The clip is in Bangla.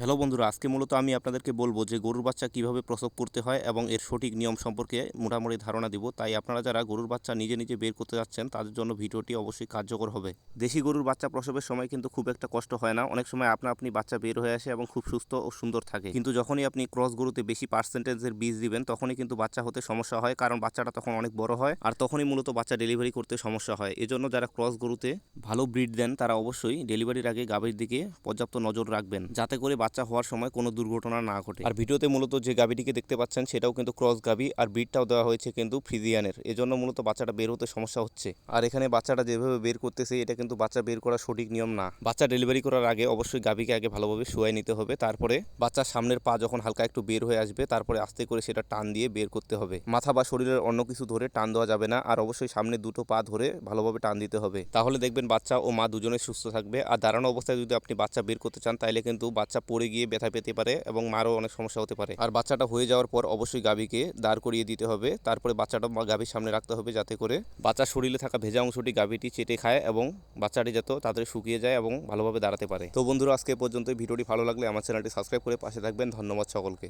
হ্যালো বন্ধুরা, আজকে মূলত আমি আপনাদেরকে বলব যে গরুর বাচ্চা কীভাবে প্রসব করতে হয় এবং এর সঠিক নিয়ম সম্পর্কে মোটামুটি ধারণা দিব। তাই আপনারা যারা গরুর বাচ্চা নিজে নিজে বের করতে যাচ্ছেন, তাদের জন্য ভিডিওটি অবশ্যই কার্যকর হবে। দেশি গরুর বাচ্চা প্রসবের সময় কিন্তু খুব একটা কষ্ট হয় না। অনেক সময় আপনা আপনি বাচ্চা বের হয়ে আসে এবং খুব সুস্থ ও সুন্দর থাকে। কিন্তু যখনই আপনি ক্রস গরুতে বেশি পার্সেন্টেজের বীজ দিবেন, তখনই কিন্তু বাচ্চা হতে সমস্যা হয়, কারণ বাচ্চাটা তখন অনেক বড় হয় আর তখনই মূলত বাচ্চা ডেলিভারি করতে সমস্যা হয়। এজন্য যারা ক্রস গরুতে ভালো ব্রিড দেন, তারা অবশ্যই ডেলিভারির আগে গাভীর দিকে পর্যাপ্ত নজর রাখবেন। যাতে করে বাচ্চা হওয়ার সময় কোনো দুর্ঘটনা না ঘটে। আর ভিডিওতে মূলত যে গাভীটিকে দেখতে পাচ্ছেন সেটাও কিন্তু ক্রস গাভী আর ব্রিডটাও দেওয়া হয়েছে কিন্তু ফ্রিজিয়ানের। এজন্য মূলত বাচ্চাটা বের হতে সমস্যা হচ্ছে। আর এখানে বাচ্চাটা যেভাবে বের করতেছে, এটা কিন্তু বাচ্চা বের করার সঠিক নিয়ম না। বাচ্চা ডেলিভারি করার আগে অবশ্যই গাভীকে আগে ভালোভাবে শুয়াই নিতে হবে। তারপরে বাচ্চার সামনের পা যখন হালকা একটু বের হয়ে আসবে, তারপরে আস্তে করে সেটা টান দিয়ে বের করতে হবে। মাথা বা শরীরের অন্য কিছু ধরে টান দেওয়া যাবে না। আর অবশ্যই সামনে দুটো পা ধরে ভালোভাবে টান দিতে হবে। তাহলে দেখবেন বাচ্চা ও মা দুজনে সুস্থ থাকবে। আর দাঁড়ানো অবস্থায় যদি আপনি বাচ্চা বের করতে চান তাহলে কিন্তু বাচ্চা পড়ে গিয়ে ব্যথা পেতে পারে এবং মারও অনেক সমস্যা হতে পারে। আর বাচ্চাটা হয়ে যাওয়ার পর অবশ্যই গাভীকে দাঁড় করিয়ে দিতে হবে। তারপরে বাচ্চাটা গাভীর সামনে রাখতে হবে যাতে করে বাচ্চার শরীরে থাকা ভেজা অংশটি গাভীটি চেটে খায় এবং বাচ্চাটি যাতে তাদের শুকিয়ে যায় এবং ভালোভাবে দাঁড়াতে পারে। তো বন্ধুরা, আজকে পর্যন্ত ভিডিওটি ভালো লাগলে আমার চ্যানেলটি সাবস্ক্রাইব করে পাশে থাকবেন। ধন্যবাদ সকলকে।